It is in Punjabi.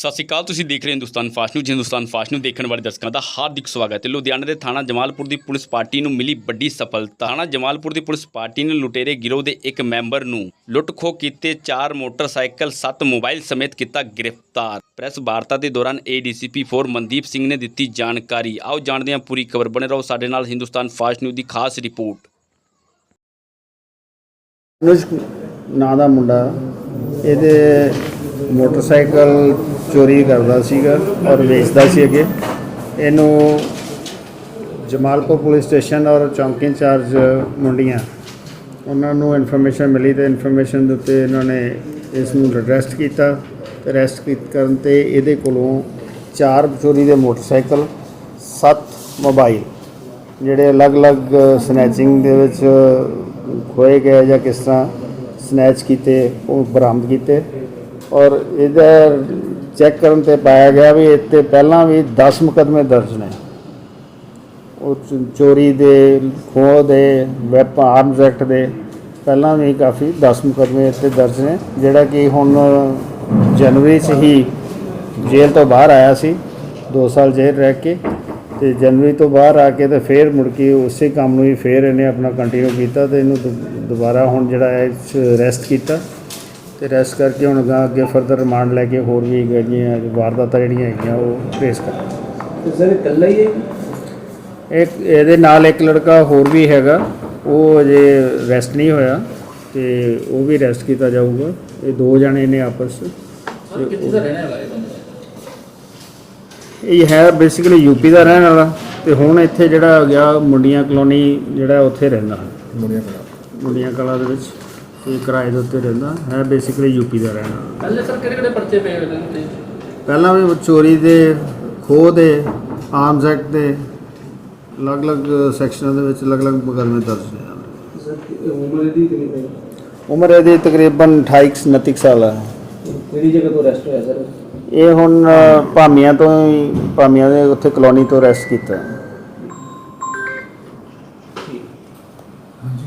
ਸਤਿ ਸ਼੍ਰੀ ਅਕਾਲ, ਤੁਸੀਂ ਦੇਖ ਰਹੇ ਹੋ Hindustan fast news. Hindustan fast news ਦੇਖਣ ਵਾਲੇ ਦਰਸ਼ਕਾਂ ਦਾ ਹਾਰਦਿਕ ਸਵਾਗਤ ਹੈ। ਲੁਧਿਆਣਾ ਦੇ ਥਾਣਾ ਜਮਾਲਪੁਰ ਦੀ ਪੁਲਿਸ ਪਾਰਟੀ ਨੂੰ ਮਿਲੀ ਵੱਡੀ ਸਫਲਤਾ। ਥਾਣਾ ਜਮਾਲਪੁਰ ਦੀ ਪੁਲਿਸ ਪਾਰਟੀ ਨੇ ਲੁਟੇਰੇ ਗਿਰੋਹ ਦੇ ਇੱਕ ਮੈਂਬਰ ਨੂੰ ਲੁੱਟ ਕੀਤੇ 4 ਮੋਟਰਸਾਈਕਲ 7 ਮੋਬਾਈਲ ਸਮੇਤ ਕੀਤਾ ਗ੍ਰਿਫਤਾਰ। ਪ੍ਰੈਸ ਵਾਰਤਾ ਦੇ ਦੌਰਾਨ ਏਡੀਸੀਪੀ 4 ਮਨਦੀਪ ਸਿੰਘ ਨੇ ਦਿੱਤੀ ਜਾਣਕਾਰੀ। ਆਓ ਜਾਣਦੇ ਹਾਂ ਪੂਰੀ ਖਬਰ। ਬਣੇ ਰਹੋ ਸਾਡੇ ਨਾਲ ਹਿੰਦੁਸਤਾਨ ਫਾਸਟ ਨਿਊਜ਼ ਦੀ ਖਾਸ ਰਿਪੋਰਟ। ਨਾਂ ਦਾ ਮੁੰਡਾ, ਇਹਦੇ ਮੋਟਰਸਾਈਕਲ ਚੋਰੀ ਕਰਦਾ ਸੀਗਾ ਔਰ ਵੇਚਦਾ ਸੀ ਅੱਗੇ। ਇਹਨੂੰ ਜਮਾਲਪੁਰ ਪੁਲਿਸ ਸਟੇਸ਼ਨ ਔਰ ਚੌਂਕੀ ਇੰਚਾਰਜ ਮੁੰਡੀਆਂ, ਉਹਨਾਂ ਨੂੰ ਇਨਫੋਰਮੇਸ਼ਨ ਮਿਲੀ ਤੇ ਇਨਫੋਰਮੇਸ਼ਨ ਦੇ ਉੱਤੇ ਇਹਨਾਂ ਨੇ ਇਸ ਨੂੰ ਅਰੈਸਟ ਕੀਤਾ। ਤੇ ਅਰੈਸਟ ਕਰਨ ਤੇ ਇਹਦੇ ਕੋਲੋਂ ਚਾਰ ਚੋਰੀ ਦੇ ਮੋਟਰਸਾਈਕਲ, ਸੱਤ ਮੋਬਾਈਲ, ਜਿਹੜੇ ਅਲੱਗ-ਅਲੱਗ ਸਨੈਚਿੰਗ ਦੇ ਵਿੱਚ ਖੋਏ ਗਏ ਜਾਂ ਕਿਸ ਤਰ੍ਹਾਂ ਸਨੈਚ ਕੀਤੇ, ਉਹ ਬਰਾਮਦ ਕੀਤੇ। ਔਰ ਇਹਦਾ ਚੈੱਕ ਕਰਨ ਤੇ ਪਾਇਆ ਗਿਆ ਵੀ ਇੱਥੇ ਪਹਿਲਾਂ ਵੀ 10 ਮੁਕੱਦਮੇ ਦਰਜ ਨੇ। ਉਹ ਚੋਰੀ ਦੇ, ਖੋਹ ਦੇ, ਵੈਪਨ, ਆਰਮਸ ਐਕਟ ਦੇ ਪਹਿਲਾਂ ਵੀ ਕਾਫੀ 10 ਮੁਕੱਦਮੇ ਇੱਥੇ ਦਰਜ ਨੇ, ਜਿਹੜਾ ਕਿ ਹੁਣ ਜਨਵਰੀ 'ਚ ਹੀ ਜੇਲ੍ਹ ਤੋਂ ਬਾਹਰ ਆਇਆ ਸੀ 2 ਸਾਲ ਜੇਲ੍ਹ ਰਹਿ ਕੇ ਤੇ ਜਨਵਰੀ ਤੋਂ ਬਾਹਰ ਆ ਕੇ ਤੇ ਫੇਰ ਮੁੜ ਕੇ ਉਸੇ ਕੰਮ ਨੂੰ ਹੀ ਫੇਰ ਇਹਨੇ ਆਪਣਾ ਕੰਟੀਨਿਊ ਕੀਤਾ ਤੇ ਇਹਨੂੰ ਦੁ- ਦੁਬਾਰਾ ਹੁਣ ਜਿਹੜਾ ਹੈ ਰੈਸਟ ਕੀਤਾ। ਤੇ ਰੈਸਟ ਕਰਕੇ ਹੁਣ ਅਗਾਂਹ ਅੱਗੇ ਫਰਦਰ ਰਿਮਾਂਡ ਲੈ ਕੇ ਹੋਰ ਵੀ ਜਿਹੜੀਆਂ ਵਾਰਦਾਤਾਂ ਜਿਹੜੀਆਂ ਹੈਗੀਆਂ ਉਹ ਟ੍ਰੇਸ ਕਰ ਸਰ ਇਕੱਲਾ ਹੀ ਹੈ ਇੱਕ ਇਹਦੇ ਨਾਲ ਇੱਕ ਲੜਕਾ ਹੋਰ ਵੀ ਹੈਗਾ ਉਹ ਅਜੇ ਰੈਸਟ ਨਹੀਂ ਹੋਇਆ ਤੇ ਉਹ ਵੀ ਰੈਸਟ ਕੀਤਾ ਜਾਊਗਾ। ਇਹ ਦੋ ਜਣੇ ਨੇ ਆਪਸ 'ਚ। ਸਰ ਕਿੱਥੇ ਦਾ ਰਹਿਣ ਵਾਲਾ ਹੈ ਬੰਦਾ? ਇਹ ਹੈ ਬੇਸਿਕਲੀ ਯੂਪੀ ਦਾ ਰਹਿਣ ਵਾਲਾ ਤੇ ਹੁਣ ਇੱਥੇ ਜਿਹੜਾ ਗਿਆ ਮੁੰਡੀਆਂ ਕਲੋਨੀ ਜਿਹੜਾ ਉੱਥੇ ਰਹਿੰਦਾ। ਮੁੰਡੀਆਂ ਕਲਾ। ਮੁੰਡੀਆਂ ਕਲਾ ਦੇ ਵਿੱਚ। ਤੇ ਕਿਰਾਏ ਦੇ ਉੱਤੇ ਰਹਿੰਦਾ ਹੈ ਬੇਸਿਕਲੀ ਯੂਪੀ ਦਾ ਰਹਿਣਾ। ਪਹਿਲੇ ਸਰ ਕਿਹੜੇ ਕਿਹੜੇ ਪਰਚੇ ਪਏ ਹੋਏ ਤੇ ਪਹਿਲਾਂ ਵੀ ਚੋਰੀ ਦੇ ਖੋਹ ਦੇ ਆਰਮਸ ਐਕਟ ਦੇ ਅਲੱਗ-ਅਲੱਗ ਸੈਕਸ਼ਨਾਂ ਦੇ ਵਿੱਚ ਅਲੱਗ-ਅਲੱਗ ਮੁਕਦਮੇ ਦਰਜ ਨੇ ਉਮਰ ਇਹਦੀ ਕਿੰਨੀ ਹੈ ਉਮਰ ਇਹਦੀ ਤਕਰੀਬਨ 28 29 ਸਾਲ ਹੈ। ਕਿਹੜੀ ਜਗ੍ਹਾ ਤੋਂ ਅਰੈਸਟ ਹੋਇਆ ਸਰ? ਇਹ ਹੁਣ ਭਾਮੀਆਂ ਤੋਂ ਹੀ ਭਾਮੀਆਂ ਦੇ ਉੱਥੇ ਕਲੋਨੀ ਤੋਂ ਅਰੈਸਟ ਕੀਤਾ। ਹਾਂਜੀ